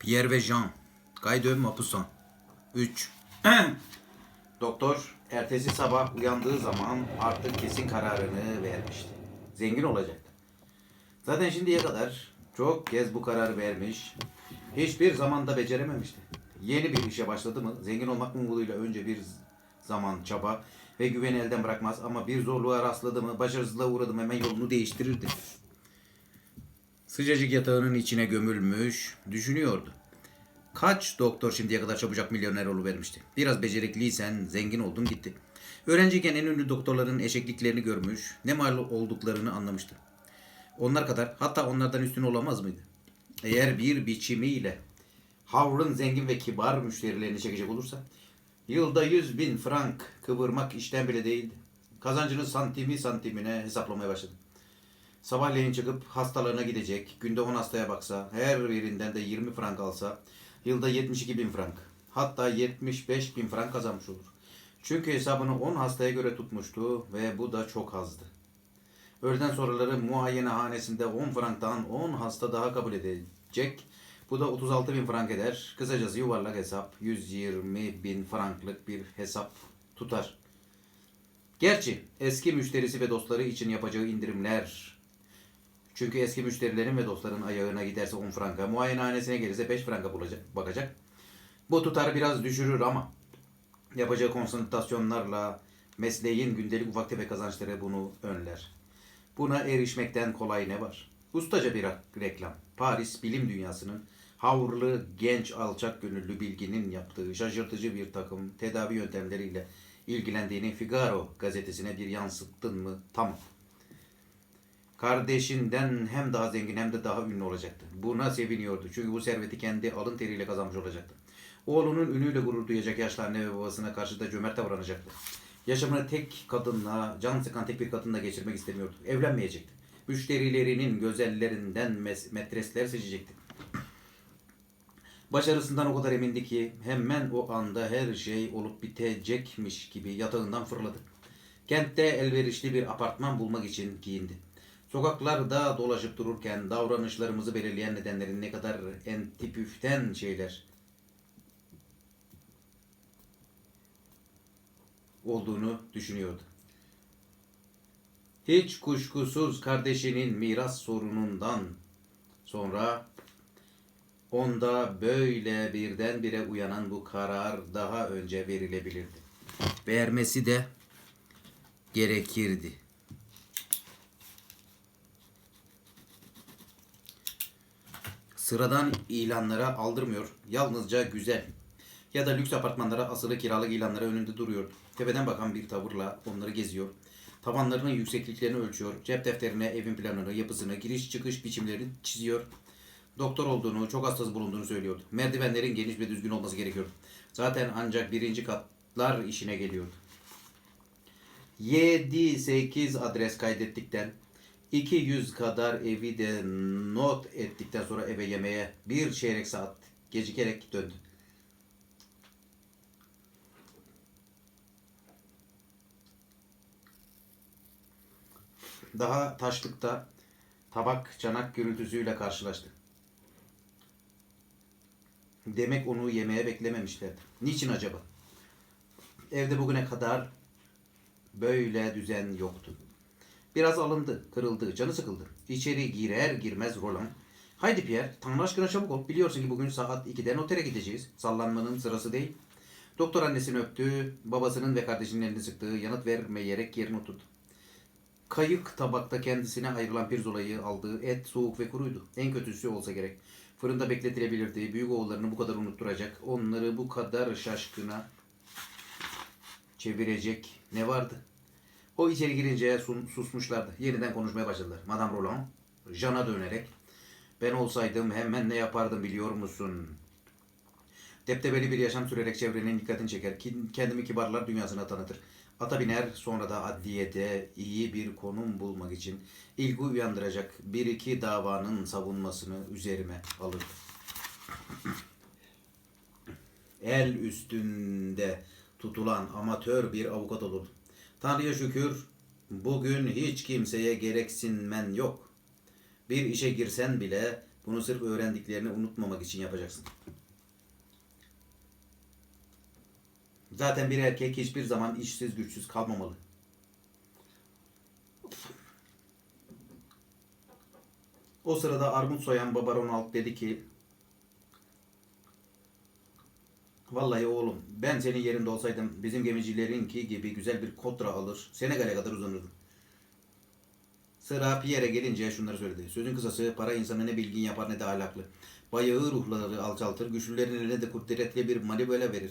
Pierre ve Jean. Guy de Maupassant. 3. Doktor ertesi sabah uyandığı zaman artık kesin kararını vermişti. Zengin olacaktı. Zaten şimdiye kadar çok kez bu kararı vermiş, hiçbir zamanda becerememişti. Yeni bir işe başladı mı, zengin olmak umuduyla önce bir zaman çaba ve güveni elden bırakmaz ama bir zorluğa rastladı mı, başarısızlığa uğradı mı hemen yolunu değiştirirdi. Sıcacık yatağının içine gömülmüş, düşünüyordu. Kaç doktor şimdiye kadar çabucak milyoner oluvermişti. Biraz becerikliysen zengin oldun gitti. Öğrenciyken en ünlü doktorların eşekliklerini görmüş, ne mal olduklarını anlamıştı. Onlar kadar, hatta onlardan üstün olamaz mıydı? Eğer bir biçimiyle Howard'ın zengin ve kibar müşterilerini çekecek olursa yılda 100 bin frank kıvırmak işten bile değildi. Kazancını santimi santimine hesaplamaya başladı. Sabahleyin çıkıp hastalığına gidecek, günde 10 hastaya baksa, her birinden de 20 frank alsa, yılda 72 bin frank, hatta 75 bin frank kazanmış olur. Çünkü hesabını 10 hastaya göre tutmuştu ve bu da çok azdı. Öğleden sonraları muayenehanesinde 10 franktan 10 hasta daha kabul edecek. Bu da 36 bin frank eder. Kısacası yuvarlak hesap 120 bin franklık bir hesap tutar. Gerçi eski müşterisi ve dostları için yapacağı indirimler çünkü eski müşterilerin ve dostların ayağına giderse 10 franka, muayenehanesine gelirse 5 franka bulacak, bakacak. Bu tutarı biraz düşürür ama yapacağı konsültasyonlarla mesleğin gündelik ufak tefek kazançları bunu önler. Buna erişmekten kolay ne var? Ustaca bir reklam. Paris bilim dünyasının havurlu, genç, alçak gönüllü bilginin yaptığı şaşırtıcı bir takım tedavi yöntemleriyle ilgilendiğini Figaro gazetesine bir yansıttın mı? Tamam. Kardeşinden hem daha zengin hem de daha ünlü olacaktı. Buna seviniyordu. Çünkü bu serveti kendi alın teriyle kazanmış olacaktı. Oğlunun ünüyle gurur duyacak yaşlı anne ve babasına karşı da cömert davranacaktı. Yaşamını tek kadınla, can sıkan tek bir kadınla geçirmek istemiyordu. Evlenmeyecekti. Müşterilerinin gözellerinden metresler seçecekti. Başarısından o kadar emindi ki hemen o anda her şey olup bitecekmiş gibi yatağından fırladı. Kentte elverişli bir apartman bulmak için giyindi. Sokaklarda dolaşıp dururken davranışlarımızı belirleyen nedenlerin ne kadar entipüften şeyler olduğunu düşünüyordu. Hiç kuşkusuz kardeşinin miras sorunundan sonra onda böyle birdenbire uyanan bu karar daha önce verilebilirdi. Vermesi de gerekirdi. Sıradan ilanlara aldırmıyor. Yalnızca güzel ya da lüks apartmanlara asılı kiralık ilanlara önünde duruyor. Tepeden bakan bir tavırla onları geziyor. Tavanlarının yüksekliklerini ölçüyor. Cep defterine evin planını, yapısını, giriş çıkış biçimlerini çiziyor. Doktor olduğunu, çok hastası bulunduğunu söylüyordu. Merdivenlerin geniş ve düzgün olması gerekiyordu. Zaten ancak birinci katlar işine geliyordu. 7-8 adres kaydettikten 200 kadar evi de not ettikten sonra eve yemeğe bir çeyrek saat gecikerek döndü. Daha taşlıkta tabak çanak gürültüsüyle karşılaştı. Demek onu yemeğe beklememişlerdi. Niçin acaba? Evde bugüne kadar böyle düzen yoktu. Biraz alındı, kırıldı, canı sıkıldı. İçeri girer girmez Roland. Haydi Pierre, Tanrı aşkına çabuk ol. Biliyorsun ki bugün saat 2'de notere gideceğiz. Sallanmanın sırası değil. Doktor annesini öptü, babasının ve kardeşinin elini sıktı, yanıt vermeyerek yerine oturdu. Kayık tabakta kendisine ayrılan pirzolayı aldığı et soğuk ve kuruydu. En kötüsü olsa gerek. Fırında bekletilebilirdi. Büyük oğullarını bu kadar unutturacak. Onları bu kadar şaşkına çevirecek ne vardı? O içeri girince susmuşlardı. Yeniden konuşmaya başladılar. Madame Roland, Jean'a dönerek ben olsaydım hemen ne yapardım biliyor musun? Deptebeli bir yaşam sürerek çevrenin dikkatini çeker. Kendimi kibarlar dünyasına tanıtır. Ata biner sonra da adliyede iyi bir konum bulmak için ilgi uyandıracak bir iki davanın savunmasını üzerime alırdım. El üstünde tutulan amatör bir avukat olurdu. Tanrı'ya şükür bugün hiç kimseye gereksinmen yok. Bir işe girsen bile Bunu sırf öğrendiklerini unutmamak için yapacaksın. Zaten bir erkek hiçbir zaman işsiz güçsüz kalmamalı. O sırada armut soyan baba Ronald dedi ki Vallahi oğlum ben senin yerinde olsaydım bizim gemicilerinki gibi güzel bir kotra alır Senegal'e kadar uzanırdım. Sıra Pierre'e gelince şunları söyledi. Sözün kısası para insanı ne bilgin yapar ne de ahlaklı. Bayağı ruhları alçaltır, güçlülerin eline de kudretli bir manivela verir.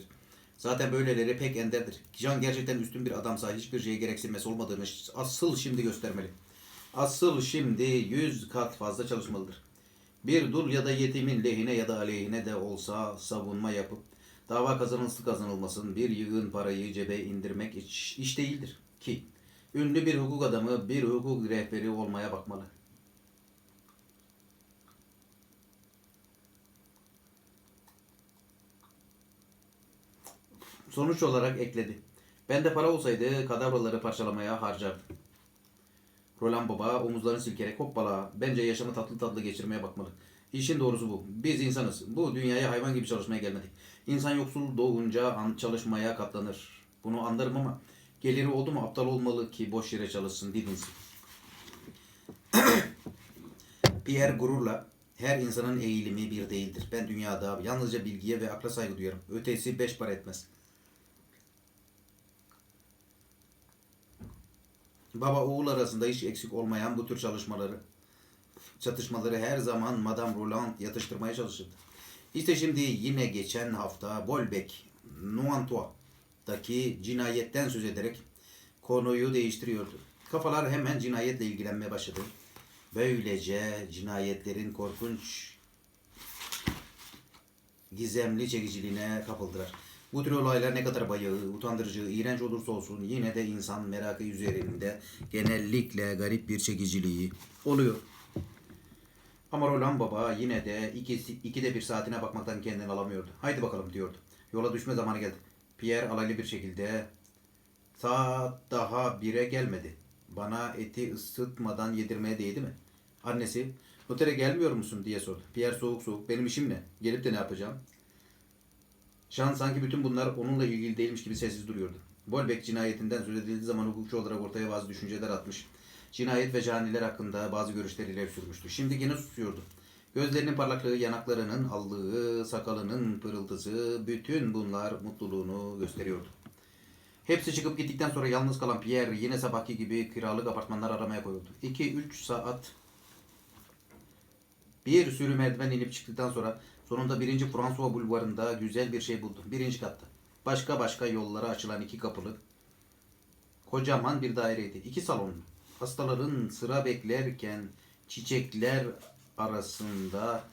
Zaten böyleleri pek enderdir. Can gerçekten üstün bir adamsa hiçbir şeye gereksinmesi olmadığını asıl şimdi göstermeli. Asıl şimdi yüz kat fazla çalışmalıdır. Bir dul ya da yetimin lehine ya da aleyhine de olsa savunma yapıp dava kazanılsın kazanılmasın bir yığın parayı cebe indirmek iş, iş değildir ki ünlü bir hukuk adamı bir hukuk rehberi olmaya bakmalı. Sonuç olarak ekledi. Ben de para olsaydı kadavraları parçalamaya harcardım. Roland Baba omuzlarını silkerek hoppala bence yaşamı tatlı tatlı geçirmeye bakmalı. İşin doğrusu bu. Biz insanız. Bu dünyaya hayvan gibi çalışmaya gelmedik. İnsan yoksul doğunca çalışmaya katlanır. Bunu anlarım ama geliri oldu mu aptal olmalı ki boş yere çalışsın didinsin. Pierre gururla her insanın eğilimi bir değildir. Ben dünyada yalnızca bilgiye ve akla saygı duyarım. Ötesi beş para etmez. Baba oğul arasında hiç eksik olmayan bu tür çalışmaları, çatışmaları her zaman Madame Roland yatıştırmaya çalışırdı. İşte şimdi yine geçen hafta Bolbec, Noantois'daki cinayetten söz ederek konuyu değiştiriyordu. Kafalar hemen cinayetle ilgilenmeye başladı. Böylece cinayetlerin korkunç gizemli çekiciliğine kapıldılar. Bu tür olaylar ne kadar bayağı, utandırıcı, iğrenç olursa olsun yine de insan merakı üzerinde genellikle garip bir çekiciliği oluyor. Ama Roland Baba yine de ikisi, ikide bir saatine bakmaktan kendini alamıyordu. Haydi bakalım diyordu. Yola düşme zamanı geldi. Pierre alaylı bir şekilde saat daha bire gelmedi. Bana eti ısıtmadan yedirmeye değdi mi? Annesi notere gelmiyor musun diye sordu. Pierre soğuk soğuk benim işim ne? Gelip de ne yapacağım? Şan sanki bütün bunlar onunla ilgili değilmiş gibi sessiz duruyordu. Bolbeck cinayetinden söz edildiği zaman hukukçu olarak ortaya bazı düşünceler atmış. Cinayet ve caniler hakkında bazı görüşleri ileri sürmüştü. Şimdi yine susuyordu. Gözlerinin parlaklığı, yanaklarının allığı, sakalının pırıltısı, bütün bunlar mutluluğunu gösteriyordu. Hepsi çıkıp gittikten sonra yalnız kalan Pierre yine sabahki gibi kiralık apartmanlar aramaya koyuldu. 2-3 saat bir sürü merdiven inip çıktıktan sonra sonunda birinci François Bulvarı'nda güzel bir şey buldu. Birinci katta. Başka başka yollara açılan iki kapılı kocaman bir daireydi. İki salonlu. Hastaların sıra beklerken çiçekler arasında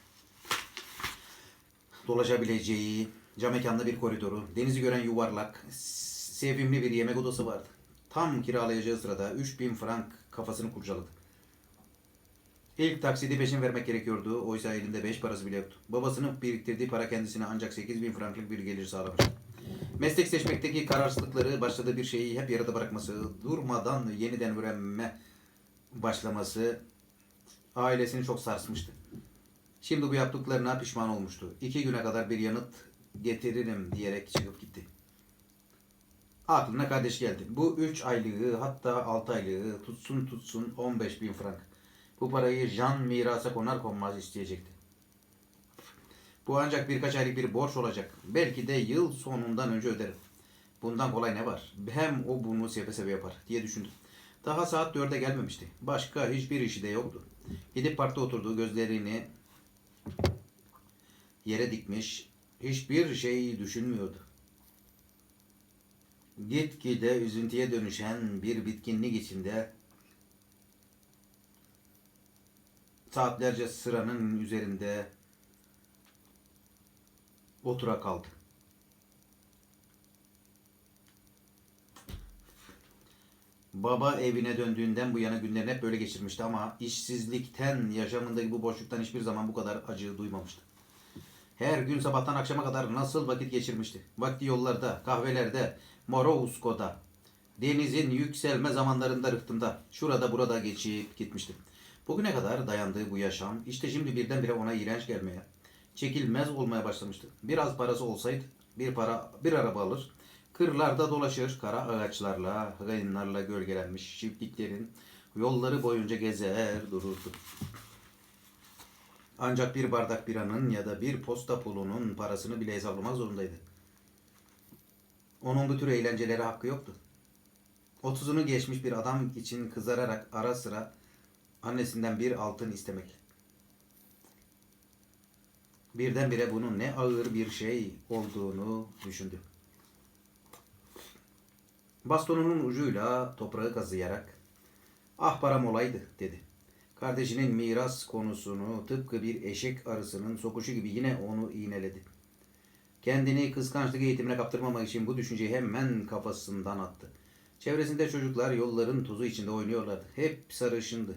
dolaşabileceği cam mekanlı bir koridoru, denizi gören yuvarlak, sevimli bir yemek odası vardı. Tam kiralayacağı sırada 3000 frank kafasını kurcaladı. İlk taksidi peşin vermek gerekiyordu. Oysa elinde beş parası bile yoktu. Babasının biriktirdiği para kendisine ancak 8000 franklık bir gelir sağlamıştı. Meslek seçmekteki kararsızlıkları başladığı bir şeyi hep yarıda bırakması, durmadan yeniden öğrenme başlaması ailesini çok sarsmıştı. Şimdi bu yaptıklarına pişman olmuştu. İki güne kadar bir yanıt getiririm diyerek çıkıp gitti. Aklına kardeş geldi. Bu üç aylığı hatta altı aylığı tutsun tutsun 15 bin frank. Bu parayı Jean mirasa konar konmaz isteyecekti. Bu ancak birkaç aylık bir borç olacak. Belki de yıl sonundan önce öderim. Bundan kolay ne var? Hem o bunu seve seve yapar diye düşündü. Daha saat dörde gelmemişti. Başka hiçbir işi de yoktu. Gidip parkta oturduğu gözlerini yere dikmiş, hiçbir şey düşünmüyordu. Gitgide üzüntüye dönüşen bir bitkinlik içinde saatlerce sıranın üzerinde otura kaldı. Baba evine döndüğünden bu yana günlerini hep böyle geçirmişti ama işsizlikten, yaşamındaki bu boşluktan hiçbir zaman bu kadar acı duymamıştı. Her gün sabahtan akşama kadar nasıl vakit geçirmişti. Vakti yollarda, kahvelerde, Morovsko'da, denizin yükselme zamanlarında rıhtımda, şurada burada geçip gitmişti. Bugüne kadar dayandığı bu yaşam işte şimdi birdenbire ona iğrenç gelmeye, çekilmez olmaya başlamıştı. Biraz parası olsaydı bir para bir araba alır, kırlarda dolaşır, kara ağaçlarla, hıyınlarla gölgelenmiş çiftliklerin yolları boyunca gezer dururdu. Ancak bir bardak biranın ya da bir posta pulunun parasını bile hesaplamak zorundaydı. Onun bu tür eğlencelere hakkı yoktu. Otuzunu geçmiş bir adam için kızararak ara sıra annesinden bir altın istemek. Birdenbire bunun ne ağır bir şey olduğunu düşündü. Bastonunun ucuyla toprağı kazıyarak ah param olaydı dedi. Kardeşinin miras konusunu tıpkı bir eşek arısının sokuşu gibi yine onu iğneledi. Kendini kıskançlık eğitimine kaptırmamak için bu düşünceyi hemen kafasından attı. Çevresinde çocuklar yolların tuzu içinde oynuyorlardı. Hep sarışındı.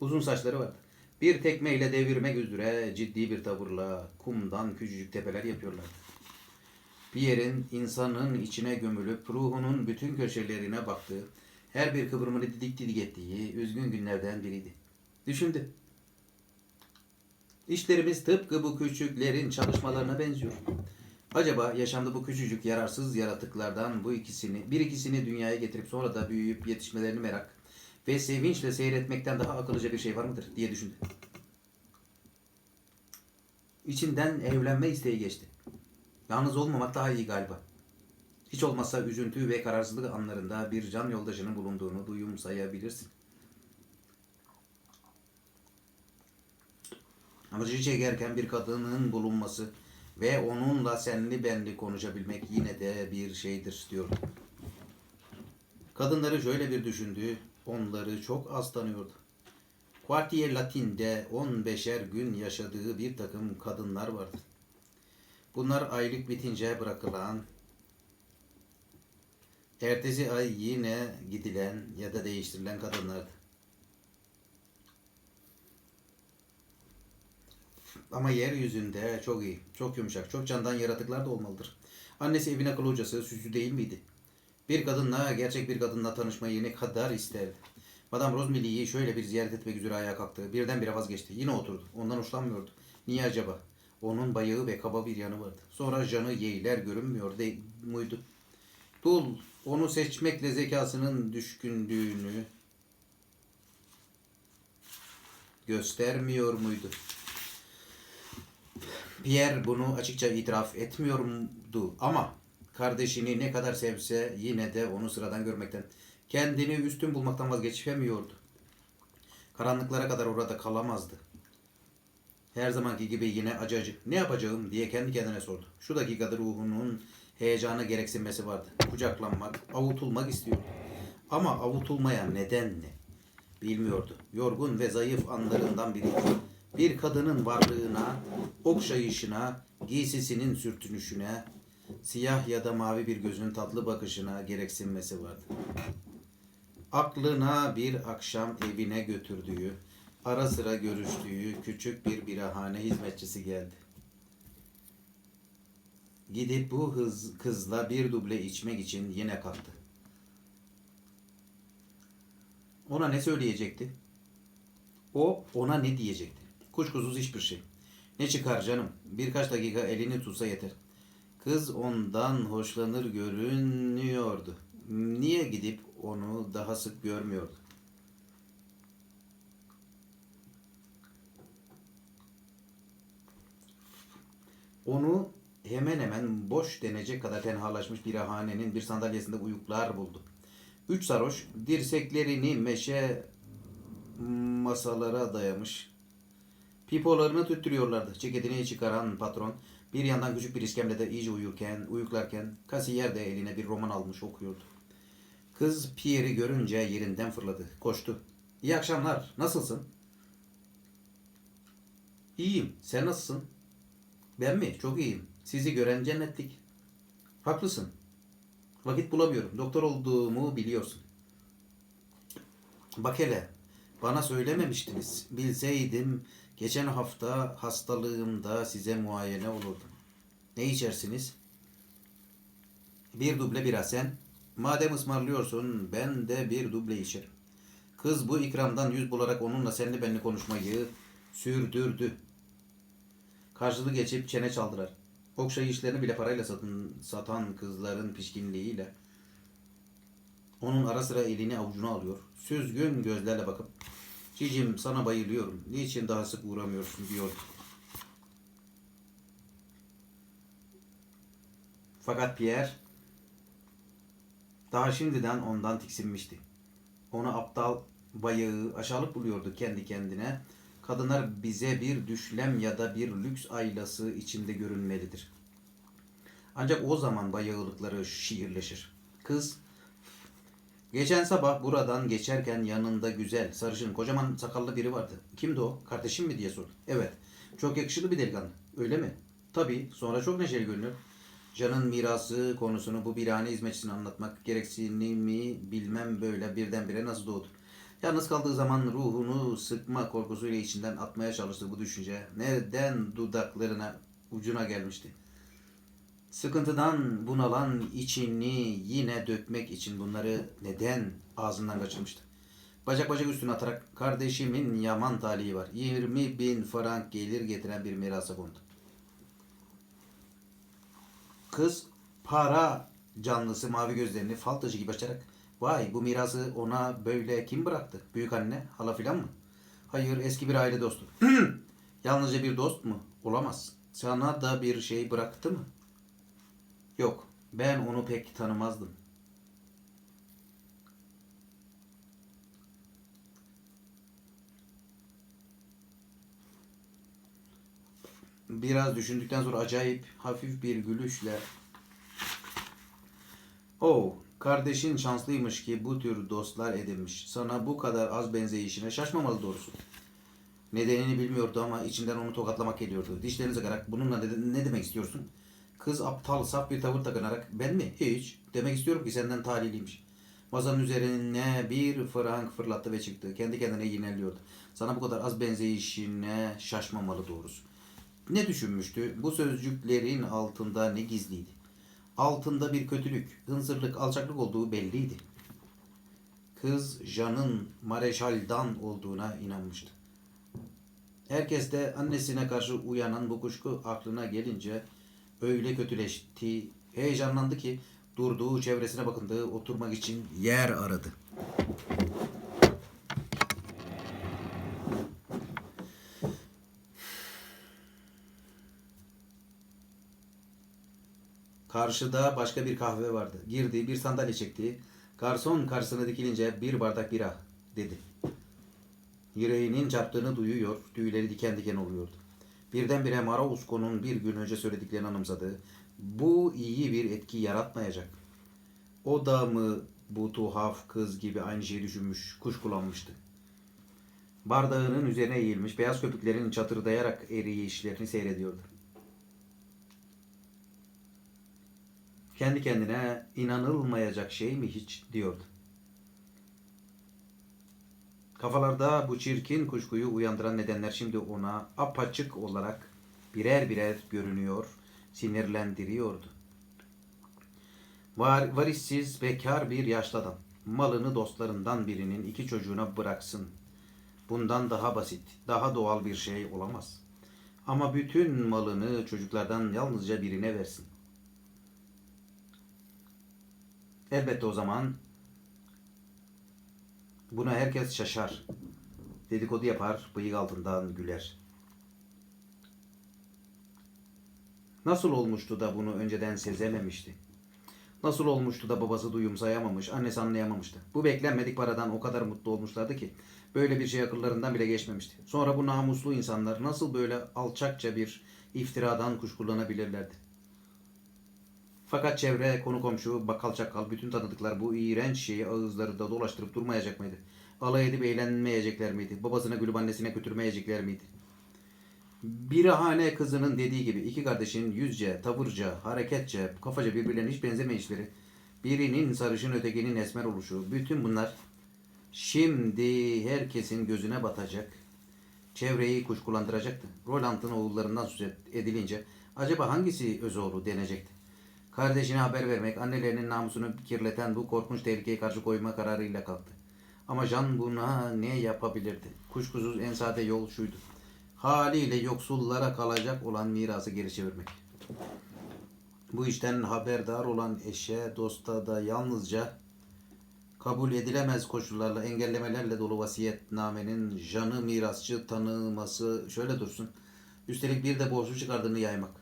Uzun saçları vardı. Bir tekmeyle devirmek üzere ciddi bir tavırla kumdan küçücük tepeler yapıyorlardı. Pierre'in insanın içine gömülüp ruhunun bütün köşelerine baktığı, her bir kıvrımını didik didik ettiği üzgün günlerden biriydi. Düşündü. İşlerimiz tıpkı bu küçüklerin çalışmalarına benziyor. Acaba yaşamda bu küçücük yararsız yaratıklardan bu ikisini, bir ikisini dünyaya getirip sonra da büyüyüp yetişmelerini merak ve sevinçle seyretmekten daha akıllıca bir şey var mıdır diye düşündü. İçinden evlenme isteği geçti. Yalnız olmamak daha iyi galiba. Hiç olmazsa üzüntü ve kararsızlık anlarında bir can yoldaşının bulunduğunu duyumsayabilirsin. Amacı çekerken bir kadının bulunması ve onunla senli benli konuşabilmek yine de bir şeydir diyor. Kadınları şöyle bir düşündü, onları çok az tanıyordu. Quartier Latin'de 15'er gün yaşadığı bir takım kadınlar vardı. Bunlar aylık bitince bırakılan, ertesi ay yine gidilen ya da değiştirilen kadınlardı. Ama yeryüzünde çok iyi, çok yumuşak, çok candan yaratıklar da olmalıdır. Annesi evin akıl hocası, süsü değil miydi? Bir kadınla, gerçek bir kadınla tanışmayı ne kadar isterdi. Madame Rosemely'yi şöyle bir ziyaret etmek üzere ayağa kalktı. Birdenbire vazgeçti. Yine oturdu. Ondan hoşlanmıyordu. Niye acaba? Onun bayığı ve kaba bir yanı vardı. Sonra canı yeğler görünmüyor de muydu? Dul onu seçmekle zekasının düşkünlüğünü göstermiyor muydu? Pierre bunu açıkça itiraf etmiyordu ama kardeşini ne kadar sevse yine de onu sıradan görmekten, kendini üstün bulmaktan vazgeçemiyordu. Karanlıklara kadar orada kalamazdı. Her zamanki gibi yine acı acı. Ne yapacağım diye kendi kendine sordu. Şu dakikada ruhunun heyecanı gereksinmesi vardı. Kucaklanmak, avutulmak istiyordu. Ama avutulmaya neden ne? Bilmiyordu. Yorgun ve zayıf anlarından biri. Bir kadının varlığına, okşayışına, giysisinin sürtünüşüne, siyah ya da mavi bir gözün tatlı bakışına gereksinmesi vardı. Aklına bir akşam evine götürdüğü, ara sıra görüştüğü küçük bir birahane hizmetçisi geldi. Gidip bu hız, kızla bir duble içmek için yine kalktı. Ona ne söyleyecekti? O ona ne diyecekti? Kuşkusuz hiçbir şey. Ne çıkar canım? Birkaç dakika elini tutsa yeter. Kız ondan hoşlanır görünüyordu. Niye gidip onu daha sık görmüyordu? Onu hemen hemen boş denecek kadar tenhalaşmış bir hanenin bir sandalyesinde uyuklar buldu. Üç sarhoş dirseklerini meşe masalara dayamış. Pipolarını tüttürüyorlardı. Ceketini çıkaran patron bir yandan küçük bir iskemlede iyice uyurken, uyuklarken kasiyer de eline bir roman almış okuyordu. Kız Pierre'i görünce yerinden fırladı. Koştu. İyi akşamlar. Nasılsın? İyiyim. Sen nasılsın? Ben mi? Çok iyiyim. Sizi gören cennetlik. Haklısın. Vakit bulamıyorum. Doktor olduğumu biliyorsun. Bak hele. Bana söylememiştiniz. Bilseydim geçen hafta hastalığımda size muayene olurdum. Ne içersiniz? Bir duble bira sen. Madem ısmarlıyorsun ben de bir duble içerim. Kız bu ikramdan yüz bularak onunla senli benli konuşmayı sürdürdü. Karşılık geçip çene çaldılar. Okşayı işlerini bile parayla satın, satan kızların pişkinliğiyle onun ara sıra elini avucuna alıyor. Süzgün gözlerle bakıp Cicim sana bayılıyorum. Niçin daha sık uğramıyorsun diyor. Fakat Pierre daha şimdiden ondan tiksinmişti. Onu aptal, bayağı, aşağılık buluyordu kendi kendine. Kadınlar bize bir düşlem ya da bir lüks aylası içinde görünmelidir. Ancak o zaman bayağılıkları şiirleşir. Kız, geçen sabah buradan geçerken yanında güzel, sarışın, kocaman sakallı biri vardı. Kimdi o? Kardeşim mi diye sordu. Evet, çok yakışıklı bir delikanlı. Öyle mi? Tabii, sonra çok neşeli görünüyor. Can'ın mirası konusunu bu birane hizmetçisine anlatmak gereksinimi mi bilmem böyle birdenbire nasıl doğdu. Yalnız kaldığı zaman ruhunu sıkma korkusuyla içinden atmaya çalıştığı bu düşünce nereden dudaklarına ucuna gelmişti. Sıkıntıdan bunalan içini yine dökmek için bunları neden ağzından kaçırmıştı? Bacak bacak üstüne atarak kardeşimin yaman talihi var. 20 bin frank gelir getiren bir mirasa kondu. Kız para canlısı mavi gözlerini fal taşı gibi açarak vay bu mirası ona böyle kim bıraktı? Büyük anne, hala filan mı? Hayır eski bir aile dostu. Yalnızca bir dost mu? Olamaz. Sana da bir şey bıraktı mı? Yok. Ben onu pek tanımazdım. Biraz düşündükten sonra acayip hafif bir gülüşle Oh, kardeşin şanslıymış ki bu tür dostlar edinmiş. Sana bu kadar az benzeyişine şaşmamalı doğrusu. Nedenini bilmiyordu ama içinden onu tokatlamak geliyordu. Dişlerini sıkarak bununla ne, ne demek istiyorsun? Kız aptal saf bir tavır takınarak ben mi? Hiç. Demek istiyorum ki senden talihliymiş. Masanın üzerine bir frank fırlattı ve çıktı. Kendi kendine yineliyordu. Sana bu kadar az benzeyişine şaşmamalı doğrusu. Ne düşünmüştü? Bu sözcüklerin altında ne gizliydi? Altında bir kötülük, hınzırlık, alçaklık olduğu belliydi. Kız Jan'ın Mareşal'dan olduğuna inanmıştı. Herkes de annesine karşı uyanan bu kuşku aklına gelince öyle kötüleşti, heyecanlandı ki durduğu çevresine bakındığı oturmak için yer aradı. Karşıda başka bir kahve vardı. Girdi, bir sandalye çekti. Garson karşısına dikilince bir bardak bira dedi. Yüreğinin çarptığını duyuyor, tüyleri diken diken oluyordu. Birdenbire Marausko'nun bir gün önce söylediklerini anımsadı. Bu iyi bir etki yaratmayacak. O da mı bu tuhaf kız gibi aynı şeyi düşünmüş, kuşkulanmıştı. Bardağının üzerine eğilmiş, beyaz köpüklerin çatırdayarak eriyişlerini seyrediyordu. Kendi kendine inanılmayacak şey mi hiç diyordu. Kafalarda bu çirkin kuşkuyu uyandıran nedenler şimdi ona apaçık olarak birer birer görünüyor, sinirlendiriyordu. Var, varissiz, bekar bir yaşlı adam. Malını dostlarından birinin iki çocuğuna bıraksın. Bundan daha basit, daha doğal bir şey olamaz. Ama bütün malını çocuklardan yalnızca birine versin. Elbette o zaman buna herkes şaşar. Dedikodu yapar, bıyık altından güler. Nasıl olmuştu da bunu önceden sezememişti? Nasıl olmuştu da babası duyumsayamamış, annesi anlayamamıştı? Bu beklenmedik paradan o kadar mutlu olmuşlardı ki böyle bir şey akıllarından bile geçmemişti. Sonra bu namuslu insanlar nasıl böyle alçakça bir iftiradan kuşkulanabilirlerdi? Fakat çevre, konu komşu, bakkal çakkal, bütün tanıdıklar bu iğrenç şeyi ağızlarında dolaştırıp durmayacak mıydı? Alay edip eğlenmeyecekler miydi? Babasına gülüp annesine götürmeyecekler miydi? Birahane kızının dediği gibi iki kardeşin yüzce, tavırca, hareketçe, kafaca birbirlerine hiç benzemeyişleri, birinin sarışın ötekinin esmer oluşu, bütün bunlar şimdi herkesin gözüne batacak, çevreyi kuşkulandıracaktı. Roland'ın oğullarından söz edilince acaba hangisi Özoğlu denecekti? Kardeşine haber vermek, annelerinin namusunu kirleten bu korkunç tehlikeye karşı koyma kararıyla kalktı. Ama Jean buna ne yapabilirdi? Kuşkusuz en sade yol şuydu. Haliyle yoksullara kalacak olan mirası geri çevirmek. Bu işten haberdar olan eşe, dosta da yalnızca kabul edilemez koşullarla, engellemelerle dolu vasiyetnamenin Jean'ı mirasçı tanıması şöyle dursun. Üstelik bir de borçlu çıkardığını yaymak.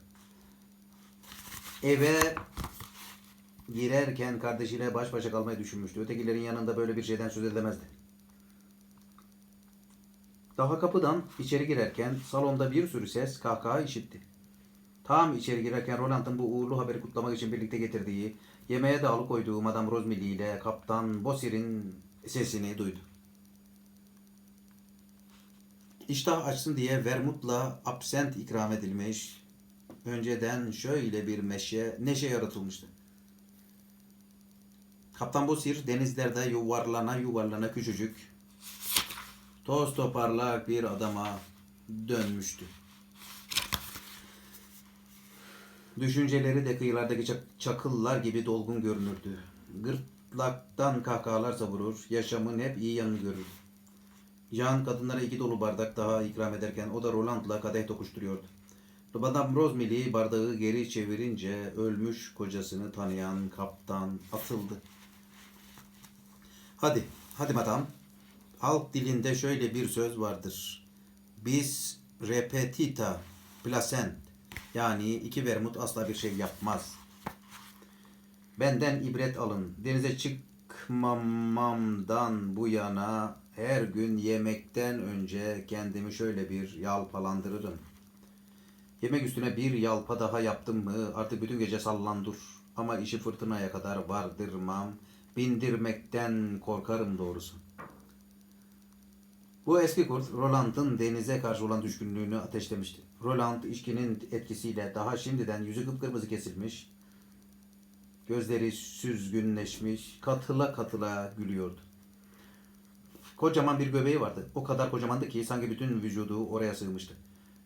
Eve girerken kardeşiyle baş başa kalmayı düşünmüştü. Ötekilerin yanında böyle bir şeyden söz edilemezdi. Daha kapıdan içeri girerken salonda bir sürü ses kahkaha işitti. Tam içeri girerken Roland'ın bu uğurlu haberi kutlamak için birlikte getirdiği, yemeğe de alıkoyduğu Madame Rosemary ile Kaptan Bossir'in sesini duydu. İştah açsın diye vermutla absent ikram edilmiş, önceden şöyle bir meşe, neşe yaratılmıştı. Kaptan Bosir denizlerde yuvarlana yuvarlana küçücük, toz toparlak bir adama dönmüştü. Düşünceleri de kıyılardaki çak- çakıllar gibi dolgun görünürdü. Gırtlaktan kahkahalar savurur, yaşamın hep iyi yanını görürdü. Jean kadınlara iki dolu bardak daha ikram ederken o da Roland'la kadeh tokuşturuyordu. Madame Rosemary bardağı geri çevirince ölmüş kocasını tanıyan kaptan atıldı. Hadi, hadi madam. Halk dilinde şöyle bir söz vardır. Bis repetita placent. Yani iki vermut asla bir şey yapmaz. Benden ibret alın. Denize çıkmamamdan bu yana her gün yemekten önce kendimi şöyle bir yalpalandırırım. Yemek üstüne bir yalpa daha yaptım mı artık bütün gece sallandur. Ama işi fırtınaya kadar vardırmam. Bindirmekten korkarım doğrusu. Bu eski kurt Roland'ın denize karşı olan düşkünlüğünü ateşlemişti. Roland içkinin etkisiyle daha şimdiden yüzü kıpkırmızı kesilmiş, gözleri süzgünleşmiş, katıla katıla gülüyordu. Kocaman bir göbeği vardı. O kadar kocamandı ki sanki bütün vücudu oraya sığmıştı.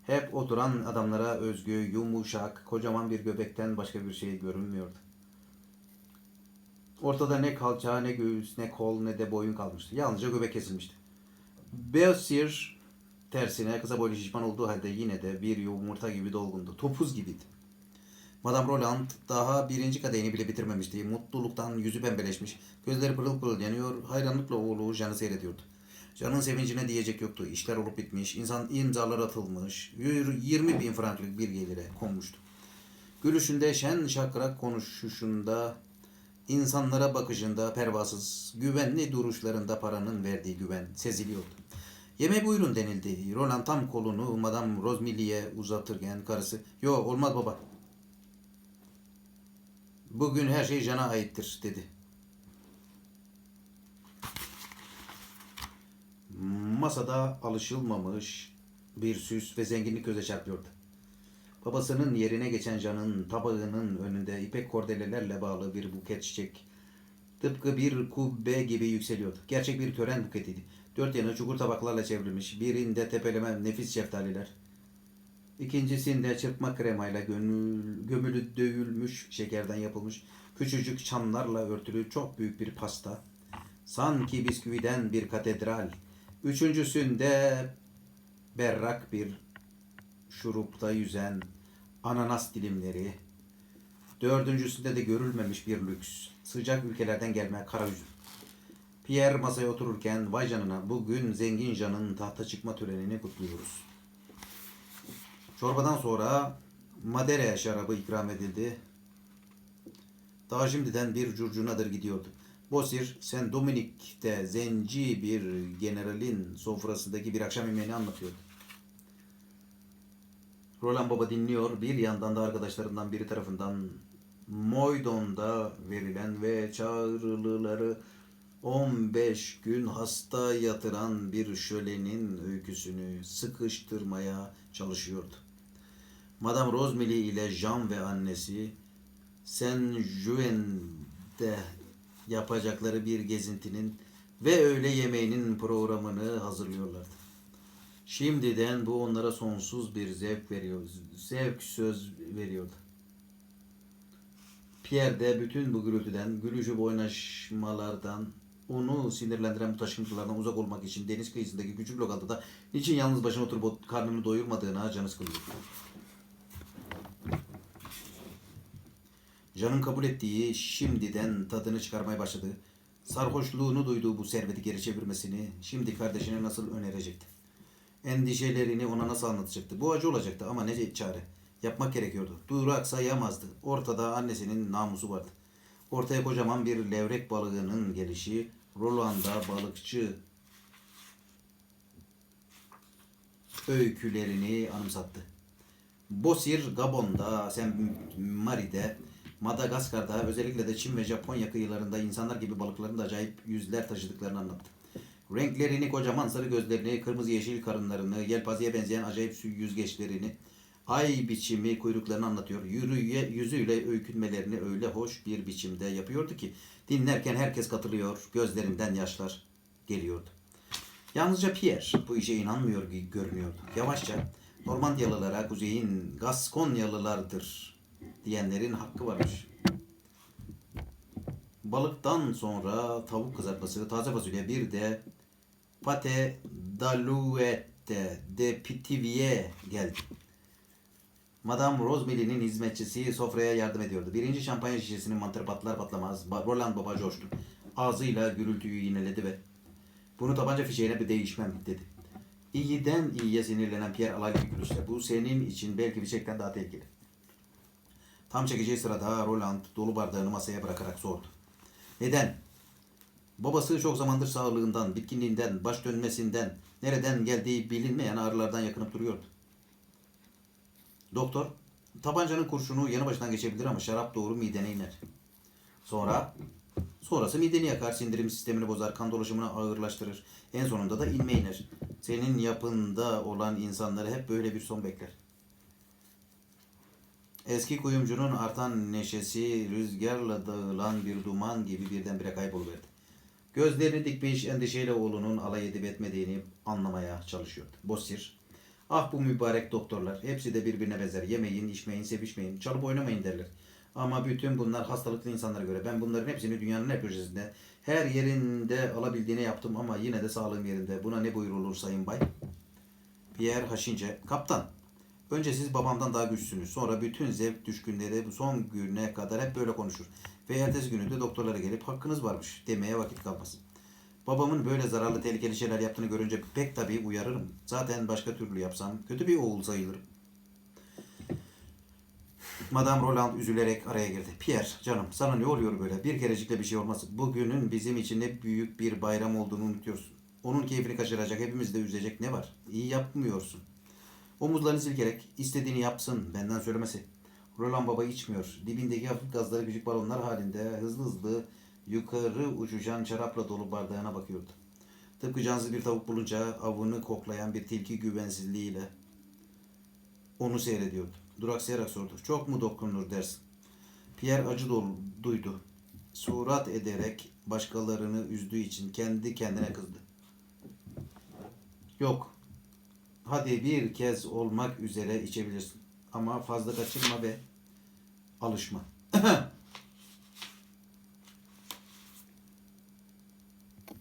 Hep oturan adamlara özgü, yumuşak, kocaman bir göbekten başka bir şey görünmüyordu. Ortada ne kalça, ne göğüs, ne kol, ne de boyun kalmıştı. Yalnızca göbek kesilmişti. Beosir tersine kısa boylu şişman olduğu halde yine de bir yumurta gibi dolgundu. Topuz gibiydi. Madame Roland daha birinci kadehini bile bitirmemişti. Mutluluktan yüzü pembeleşmiş. Gözleri pırıl pırıl yanıyor. Hayranlıkla oğlu Jean'ı seyrediyordu. Can'ın sevincine diyecek yoktu. İşler olup bitmiş. İnsan imzalar atılmış. 20 bin franklık bir gelire konmuştu. Gülüşünde şen şakrak konuşuşunda, insanlara bakışında pervasız, güvenli duruşlarında paranın verdiği güven seziliyordu. Yeme buyurun denildi. Roland tam kolunu Madame Rosemily'e uzatırken karısı, "Yo olmaz baba. Bugün her şey Can'a aittir." dedi. Masada alışılmamış bir süs ve zenginlik göze çarpıyordu. Babasının yerine geçen Can'ın tabağının önünde ipek kordelelerle bağlı bir buket çiçek tıpkı bir kubbe gibi yükseliyordu. Gerçek bir tören buketiydi. Dört yanı çukur tabaklarla çevrilmiş. Birinde tepeleme nefis şeftaliler. İkincisinde çırpma kremayla gönül, gömülü dövülmüş şekerden yapılmış küçücük çanlarla örtülü çok büyük bir pasta. Sanki bisküviden bir katedral. Üçüncüsünde berrak bir şurupta yüzen ananas dilimleri. Dördüncüsünde de görülmemiş bir lüks. Sıcak ülkelerden gelme kara üzüm. Pierre masaya otururken vay canına bugün zengin Can'ın tahta çıkma törenini kutluyoruz. Çorbadan sonra Madere şarabı ikram edildi. Daha şimdiden bir curcunadır gidiyordu. Bosir, sen Dominik'te zenci bir generalin sofrasındaki bir akşam yemeğini anlatıyordu. Roland Baba dinliyor. Bir yandan da arkadaşlarından biri tarafından Moydon'da verilen ve çağrılıları 15 gün hasta yatıran bir şölenin öyküsünü sıkıştırmaya çalışıyordu. Madame Rosemary ile Jean ve annesi Saint Jouen'de yapacakları bir gezintinin ve öğle yemeğinin programını hazırlıyorlardı. Şimdiden bu onlara sonsuz bir zevk veriyor, zevk söz veriyordu. Pierre de bütün bu gürültüden, gülüşüp oynaşmalardan, Onu sinirlendiren bu taşkıntılardan uzak olmak için deniz kıyısındaki küçük lokantada niçin yalnız başına oturup karnını doyurmadığına canı sıkılıyor. Can'ın kabul ettiği, şimdiden tadını çıkarmaya başladığı, sarhoşluğunu duyduğu bu serveti geri çevirmesini şimdi kardeşine nasıl önerecekti? Endişelerini ona nasıl anlatacaktı? Bu acı olacaktı ama ne çare? Yapmak gerekiyordu. Durak sayamazdı. Ortada annesinin namusu vardı. Ortaya kocaman bir levrek balığının gelişi, Roland'a balıkçı öykülerini anımsattı. Bosir, Gabon'da, Saint Marie'de, Madagaskar'da, özellikle de Çin ve Japonya kıyılarında insanlar gibi balıkların da acayip yüzler taşıdıklarını anlattı. Renklerini, kocaman sarı gözlerini, kırmızı yeşil karınlarını, yelpazeye benzeyen acayip yüzgeçlerini, ay biçimi kuyruklarını anlatıyor. Yürüye, yüzüyle öykünmelerini öyle hoş bir biçimde yapıyordu ki dinlerken herkes katılıyor, gözlerinden yaşlar geliyordu. Yalnızca Pierre bu işe inanmıyor görünüyordu. Yavaşça Normandyalılara kuzeyin Gaskonyalılardır diyenlerin hakkı varmış. Balıktan sonra tavuk kızartması, taze fasulye bir de pate d'alouette de Pithiviers geldi. Madame Rosemary'nin hizmetçisi sofraya yardım ediyordu. Birinci şampanya şişesinin mantarı patlar patlamaz Roland Baba coştu. Ağzıyla gürültüyü yineledi ve bunu tabanca fişeğine bir değişmem dedi. İyiden iyiye sinirlenen Pierre alay bir gülüşle. Bu senin için belki fişekten daha tehlikeli. Tam çekeceği sırada Roland dolu bardağını masaya bırakarak sordu. Neden? Babası çok zamandır sağlığından, bitkinliğinden, baş dönmesinden, nereden geldiği bilinmeyen ağrılardan yakınıp duruyordu. Doktor, tabancanın kurşunu yanı başından geçebilir ama şarap doğru midene iner. Sonra, sonrası mideni yakar, sindirim sistemini bozar, kan dolaşımını ağırlaştırır. En sonunda da inme iner. Senin yapında olan insanları hep böyle bir son bekler. Eski kuyumcunun artan neşesi rüzgarla dağılan bir duman gibi birdenbire kayboluverdi. Gözlerini dikmiş endişeyle oğlunun alay edip etmediğini anlamaya çalışıyordu. Bosir, ah bu mübarek doktorlar, hepsi de birbirine benzer. Yemeyin, içmeyin, sevişmeyin, çalıp oynamayın derler. Ama bütün bunlar hastalıklı insanlara göre. Ben bunların hepsini dünyanın her köşesinde, her yerinde alabildiğine yaptım ama yine de sağlığım yerinde. Buna ne buyurulur sayın bay? Pierre haşince, kaptan, Önce siz babamdan daha güçsünüz. Sonra bütün zevk düşkünleri bu son güne kadar hep böyle konuşur. Ve ertesi günü de doktorlara gelip hakkınız varmış demeye vakit kalmaz. Babamın böyle zararlı tehlikeli şeyler yaptığını görünce pek tabii uyarırım. Zaten başka türlü yapsam kötü bir oğul sayılırım. Madame Roland üzülerek araya girdi. Pierre canım sana ne oluyor böyle? Bir kerecikle bir şey olmaz. Bugünün bizim için ne büyük bir bayram olduğunu unutuyorsun. Onun keyfini kaçıracak, hepimizi de üzecek ne var? İyi yapmıyorsun. Omuzlarını silkerek istediğini yapsın benden söylemesi. Roland Baba içmiyor. Dibindeki hafif gazları küçük balonlar halinde hızlı hızlı yukarı uçuşan şarapla dolu bardağına bakıyordu. Tıpkı cansız bir tavuk bulunca avını koklayan bir tilki güvensizliğiyle onu seyrediyordu. Duraksayarak sordu. Çok mu dokunur dersin? Pierre acı dolu, duydu. Surat ederek başkalarını üzdüğü için kendi kendine kızdı. Yok, Hadi bir kez olmak üzere içebilirsin. Ama fazla kaçırma ve alışma.